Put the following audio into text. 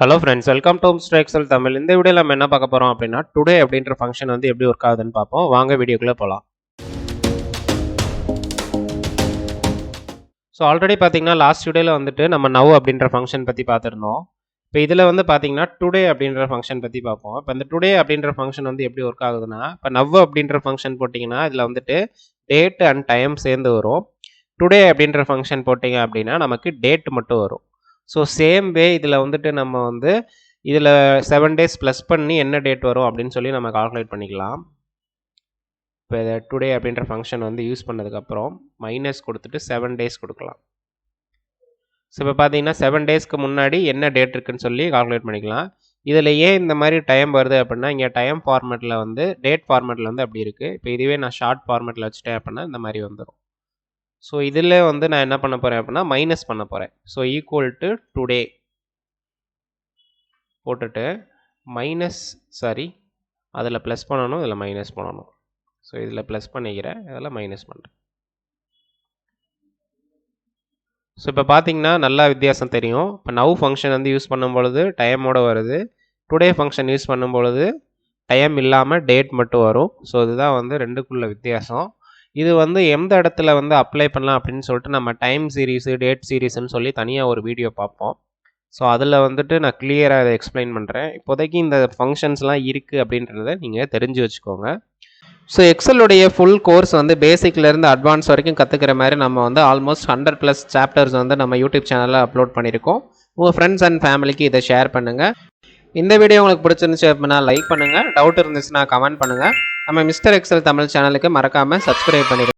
Hello friends welcome to mister Tamil இந்த வீடியோவில் நம்ம என்ன பார்க்க போகிறோம் அப்படின்னா டுடே அப்படின்ற ஃபங்க்ஷன் வந்து எப்படி ஒர்க் ஆகுதுன்னு பார்ப்போம். வாங்க வீடியோக்குள்ளே போகலாம் ஸோ ஆல்ரெடி பார்த்தீங்கன்னா லாஸ்ட் வீடியோவில் வந்துட்டு நம்ம நவ் அப்படின்ற ஃபங்க்ஷன் பற்றி பார்த்துருந்தோம். இப்போ இதில் வந்து பார்த்தீங்கன்னா டுடே அப்படின்ற ஃபங்க்ஷன் பற்றி பார்ப்போம். இப்போ இந்த டுடே அப்படின்ற ஃபங்க்ஷன் வந்து எப்படி ஒர்க் ஆகுதுன்னா இப்போ நவ் அப்படின்ற ஃபங்க்ஷன் போட்டிங்கன்னா இதில் வந்துட்டு டேட் அண்ட் டைம் சேர்ந்து வரும். டுடே அப்படின்ற ஃபங்க்ஷன் போட்டிங்க அப்படின்னா நமக்கு டேட் மட்டும் வரும். ஸோ சேம் வே இதில் வந்துட்டு நம்ம வந்து இதில் செவன் டேஸ் ப்ளஸ் பண்ணி என்ன டேட் வரும் அப்படின்னு சொல்லி நம்ம கால்குலேட் பண்ணிக்கலாம். இப்போ இதை டுடே அப்படின்ற ஃபங்க்ஷன் வந்து யூஸ் பண்ணதுக்கப்புறம் மைனஸ் கொடுத்துட்டு செவன் டேஸ் கொடுக்கலாம். ஸோ இப்போ பார்த்தீங்கன்னா செவன் டேஸ்க்கு முன்னாடி என்ன டேட் இருக்குன்னு சொல்லி கால்குலேட் பண்ணிக்கலாம். இதில் ஏன் இந்த மாதிரி டைம் வருது அப்படின்னா இங்கே டைம் ஃபார்மேட்டில் வந்து டேட் ஃபார்மேட்டில் வந்து அப்படி இருக்குது இப்போ இதுவே நான் ஷார்ட் ஃபார்மேட்டில் வச்சுட்டேன் அப்படின்னா இந்த மாதிரி வந்துடும் ஸோ இதில் வந்து நான் என்ன பண்ண போகிறேன் அப்படின்னா மைனஸ் பண்ண போகிறேன் ஸோ ஈக்குவல் டு டுடே போட்டுட்டு மைனஸ் சாரி அதில் ப்ளஸ் பண்ணணும் இதில் மைனஸ் பண்ணணும். ஸோ இதில் ப்ளஸ் பண்ணிக்கிறேன் இதில் மைனஸ் பண்ணுறேன் ஸோ இப்போ பார்த்தீங்கன்னா நல்லா வித்தியாசம் தெரியும். இப்போ நவ் ஃபங்க்ஷன் வந்து யூஸ் பண்ணும் பொழுது டைமோட வருது. டுடே ஃபங்க்ஷன் யூஸ் பண்ணும் பொழுது டைம் இல்லாமல் டேட் மட்டும் வரும். ஸோ இதுதான் வந்து ரெண்டுக்குள்ள வித்தியாசம். இது வந்து எந்த இடத்துல வந்து அப்ளை பண்ணலாம் அப்படின்னு சொல்லிட்டு நம்ம டைம் சீரீஸு டேட் சீரீஸ்னு சொல்லி தனியாக ஒரு வீடியோ பார்ப்போம். ஸோ அதில் வந்துட்டு நான் கிளியராக அதை எக்ஸ்பிளைன் பண்ணுறேன் இப்போதைக்கு இந்த ஃபங்க்ஷன்ஸ்லாம் இருக்குது அப்படின்றத நீங்கள் தெரிஞ்சு வச்சுக்கோங்க. ஸோ எக்ஸலுடைய ஃபுல் கோர்ஸ் வந்து பேசிக்லேருந்து அட்வான்ஸ் வரைக்கும் கற்றுக்கிற மாதிரி நம்ம வந்து ஆல்மோஸ்ட் ஹண்ட்ரட் ப்ளஸ் சாப்டர்ஸ் வந்து நம்ம யூடியூப் சேனலில் அப்லோட் பண்ணியிருக்கோம். உங்கள் ஃப்ரெண்ட்ஸ் அண்ட் ஃபேமிலிக்கு இதை ஷேர் பண்ணுங்கள் இந்த வீடியோ உங்களுக்கு பிடிச்சிருந்துச்சு அப்படின்னா லைக் பண்ணுங்கள் டவுட் இருந்துச்சுன்னா கமெண்ட் பண்ணுங்கள் நம்ம மிஸ்டர் எக்ஸல் தமிழ் சேனலுக்கு மறக்காமல் சப்ஸ்கிரைப் பண்ணிடுங்க.